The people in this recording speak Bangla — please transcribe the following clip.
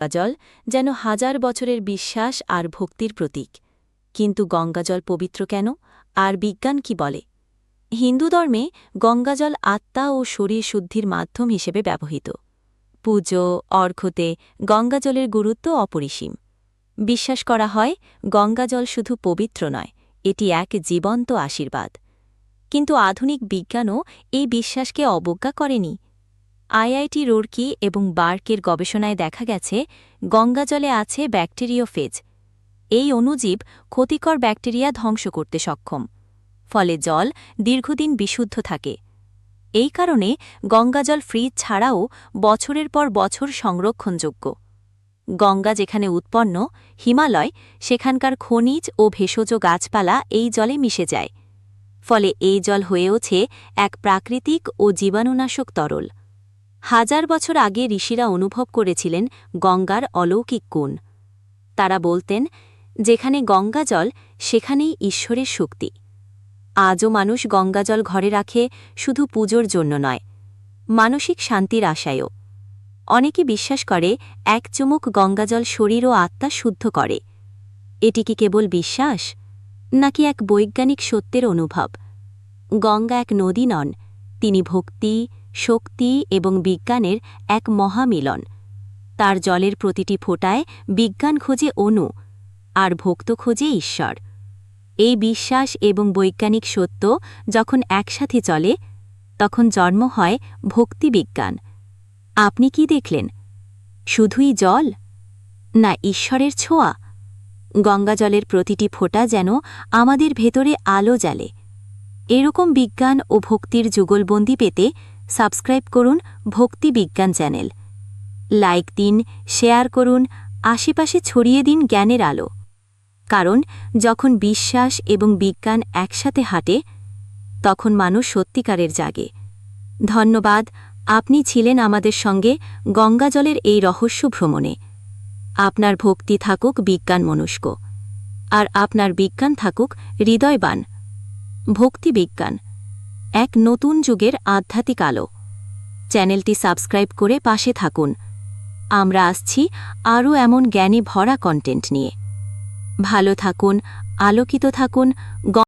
গঙ্গাজল যেন হাজার বছরের বিশ্বাস আর ভক্তির প্রতীক। কিন্তু গঙ্গাজল পবিত্র কেন? আর বিজ্ঞান কি বলে? হিন্দু ধর্মে গঙ্গাজল আত্মা ও শরীর শুদ্ধির মাধ্যম হিসেবে ব্যবহৃত। পুজো, অর্ঘ্যতে গঙ্গাজলের গুরুত্ব অপরিসীম। বিশ্বাস করা হয়, গঙ্গাজল শুধু পবিত্র নয়, এটি এক জীবন্ত আশীর্বাদ। কিন্তু আধুনিক বিজ্ঞানও এই বিশ্বাসকে অবজ্ঞা করেনি আইআইটি রুড়কি এবং বার্কের গবেষণায় দেখা গেছে, গঙ্গাজলে আছে ব্যাকটেরিয় ব্যাকটেরিওফেজ এই অণুজীব ক্ষতিকর ব্যাকটেরিয়া ধ্বংস করতে সক্ষম। ফলে জল দীর্ঘদিন বিশুদ্ধ থাকে। এই কারণে গঙ্গাজল ফ্রিজ ছাড়াও বছরের পর বছর সংরক্ষণযোগ্য। গঙ্গা যেখানে উৎপন্ন, হিমালয়, সেখানকার খনিজ ও ভেষজ গাছপালা এই জলে মিশে যায়। ফলে এই জল হয়ে ওঠে এক প্রাকৃতিক ও জীবাণুনাশক তরল। হাজার বছর আগে ঋষিরা অনুভব করেছিলেন গঙ্গার অলৌকিক গুণ। তারা বলতেন, যেখানে গঙ্গা জল, সেখানেই ঈশ্বরের শক্তি। আজও মানুষ গঙ্গাজল ঘরে রাখে শুধু পুজোর জন্য নয়, মানসিক শান্তির আশায়ও। অনেকে বিশ্বাস করে, এক চুমুক গঙ্গাজল শরীর ও আত্মা শুদ্ধ করে। এটি কি কেবল বিশ্বাস? নাকি এক বৈজ্ঞানিক সত্যের অনুভব? গঙ্গা এক নদী নন, তিনি ভক্তি শক্তি এবং বিজ্ঞানের এক মহামিলন। তার জলের প্রতিটি ফোঁটায় বিজ্ঞান খোঁজে অনু আর ভক্ত খোঁজে ঈশ্বর। এই বিশ্বাস এবং বৈজ্ঞানিক সত্য যখন একসাথে চলে, তখন জন্ম হয় ভক্তিবিজ্ঞান আপনি কি দেখলেন? শুধুই জল, না ঈশ্বরের ছোঁয়া? গঙ্গাজলের প্রতিটি ফোঁটা যেন আমাদের ভেতরে আলো জ্বালে। এরকম বিজ্ঞান ও ভক্তির যুগলবন্দি পেতে সাবস্ক্রাইব করুন ভক্তি বিজ্ঞান চ্যানেল। লাইক দিন, শেয়ার করুন, আশেপাশে ছড়িয়ে দিন জ্ঞানের আলো। কারণ যখন বিশ্বাস এবং বিজ্ঞান একসাথে হাঁটে, তখন মানুষ সত্যিকারের জাগে। ধন্যবাদ, আপনি ছিলেন আমাদের সঙ্গে গঙ্গাজলের এই রহস্য ভ্রমণে। আপনার ভক্তি থাকুক বিজ্ঞান মনস্ক, আর আপনার বিজ্ঞান থাকুক হৃদয়বান। ভক্তি বিজ্ঞান। এক নতুন যুগের আধ্যাত্মিক আলো। চ্যানেলটি সাবস্ক্রাইব করে পাশে থাকুন। আমরা আসছি আরও এমন জ্ঞানী ভরা কন্টেন্ট নিয়ে। ভালো থাকুন, আলোকিত থাকুন